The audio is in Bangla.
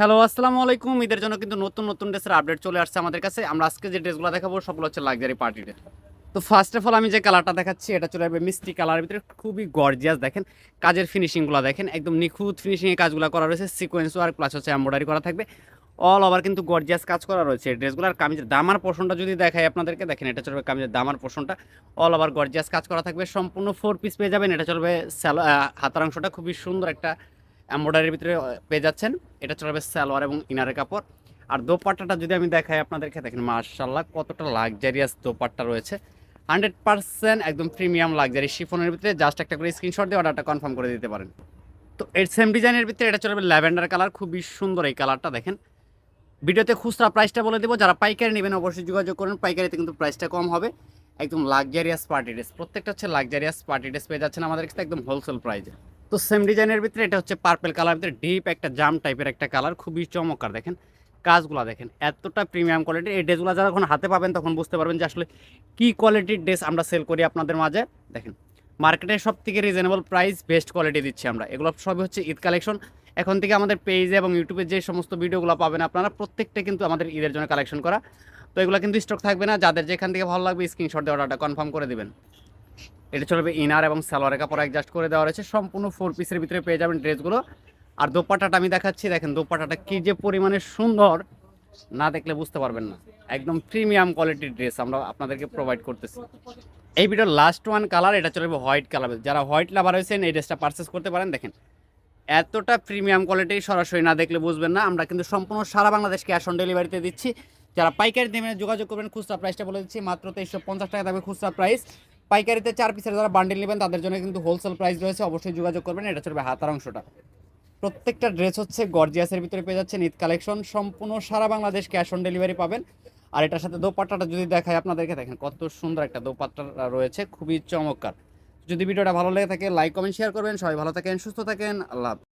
হ্যালো, আসসালামু আলাইকুম। ঈদের জন্য কিন্তু নতুন নতুন ড্রেসের আপডেট চলে আসছে আমাদের কাছে। আমরা আজকে যে ড্রেসগুলো দেখাবো, সবগুলো হচ্ছে লাক্সারি পার্টি তো ফার্স্ট অফ অল আমি যে কালারটা দেখাচ্ছি, এটা চলে যাবে মিষ্টি কালারের ভিতরে। খুবই গর্জিয়াস দেখেন, কাজের ফিনিশিংগুলো দেখেন। একদম নিখুঁত ফিনিশিংয়ে কাজগুলো করা রয়েছে সিকোয়েন্স ওয়ার্ক প্লাস হচ্ছে এম্ব্রয়ডারি করা থাকবে। অল ওভার কিন্তু গর্জিয়াস কাজ করা রয়েছে ড্রেসগুলোর কামিজের দামার পোর্শনটা যদি দেখাই আপনাদেরকে, দেখেন এটা চলবে কামিজের দামার পোর্শনটা অল ওভার গর্জিয়াস কাজ করা থাকবে, সম্পূর্ণ ফোর পিস পেয়ে যাবেন। এটা চলবে স্যালো হাতার অংশটা খুবই সুন্দর একটা এম্ব্রয়ডারির ভিতরে পেয়ে যাচ্ছেন। এটা চলবে সালোয়ার এবং ইনারের কাপড়। আর দোপাট্টাটা যদি আমি দেখাই আপনাদেরকে, দেখেন মার্শাল্লাহ কতটা লাক্সারিয়াস দোপাট্টা রয়েছে। হান্ড্রেড পার্সেন্ট একদম প্রিমিয়াম লাক্সারি শিফনের ভিতরে জাস্ট একটা করে স্ক্রিনশট দিয়ে অর্ডারটা কনফার্ম করে দিতে পারেন। তো এর সেম ডিজাইনের ভিতরে এটা চলবে ল্যাভেন্ডার কালার খুবই সুন্দর এই কালারটা দেখেন। ভিডিওতে খুচরা প্রাইসটা বলে দেবো, যারা পাইকারি নেবেন অবশ্যই যোগাযোগ করুন, পাইকারিতে কিন্তু প্রাইসটা কম হবে। একদম লাক্সারিয়াস পার্টি ড্রেস প্রত্যেকটা হচ্ছে লাক্সারিয়াস পার্টি ড্রেস পেয়ে যাচ্ছেন আমাদের কাছে একদম হোলসেল প্রাইসে তো সেম ডিজাইনের ভিতরে এটা হচ্ছে পার্পেল কালার ভিতরে ডিপ একটা জাম টাইপের একটা কালার খুবই চমৎকার দেখেন। কাজগুলো দেখেন, এতটা প্রিমিয়াম কোয়ালিটি এই ড্রেসগুলো যারা যখন হাতে পাবেন তখন বুঝতে পারবেন যে আসলে কী কোয়ালিটির ড্রেস আমরা সেল করি আপনাদের মাঝে। দেখেন মার্কেটে সব থেকে রিজনেবল প্রাইস বেস্ট কোয়ালিটি দিচ্ছি আমরা। এগুলো সবই হচ্ছে ঈদ কালেকশন এখন থেকে আমাদের পেজে এবং ইউটিউবে যে সমস্ত ভিডিওগুলো পাবেন আপনারা, প্রত্যেকটা কিন্তু আমাদের ঈদের জন্য কালেকশন করা। তো এগুলো কিন্তু স্টক থাকবে না, যাদের যেখান থেকে ভালো লাগবে স্ক্রিনশট দিয়ে অর্ডারটা কনফার্ম করে দিবেন। এটা চলবে ইনার এবং সালোয়ারের কাপড় অ্যাডজাস্ট করে দেওয়া রয়েছে। সম্পূর্ণ ফোর পিসের ভিতরে পেয়ে যাবেন ড্রেসগুলো। আর দোপাটাটা আমি দেখাচ্ছি, দেখেন দোপাটাটা কী যে পরিমাণে সুন্দর, না দেখলে বুঝতে পারবেন না। একদম প্রিমিয়াম কোয়ালিটির ড্রেস আমরা আপনাদেরকে প্রোভাইড করতেছি। এই ভিডিওর লাস্ট ওয়ান কালার এটা চলবে হোয়াইট কালার যারা হোয়াইট লাভার হয়েছেন এই ড্রেসটা পারচেস করতে পারেন। দেখেন, এতটা প্রিমিয়াম কোয়ালিটি সরাসরি না দেখলে বুঝবেন না। আমরা কিন্তু সম্পূর্ণ সারা বাংলাদেশ ক্যাশ অন ডেলিভারিতে দিচ্ছি। যারা পাইকারি দেবেন যোগাযোগ করবেন, খুচরা প্রাইসটা বলে দিচ্ছি, মাত্র তেইশশো পঞ্চাশ টাকা থাকবে খুচরা প্রাইস পাইকারিতে চার পিসের যারা বান্ডেল নেবেন, তাদের জন্য কিন্তু হোলসেল প্রাইস রয়েছে। অবশ্যই যোগাযোগ করবেন, এটা চলবে হাতার অংশটা। প্রত্যেকটা ড্রেস হচ্ছে গর্জিয়াসের ভিতরে পেয়ে যাচ্ছেন ঈদ কালেকশন সম্পূর্ণ সারা বাংলাদেশ ক্যাশ অন ডেলিভারি পাবেন। আর এটার সাথে দোপাট্টাটা যদি দেখায় আপনাদেরকে দেখেন কত সুন্দর একটা দোপাট্টা রয়েছে, খুবই চমৎকার। যদি ভিডিওটা ভালো লেগে থাকে লাইক কমেন্ট শেয়ার করবেন। সবাই ভালো থাকেন, সুস্থ থাকেন। আল্লাহ।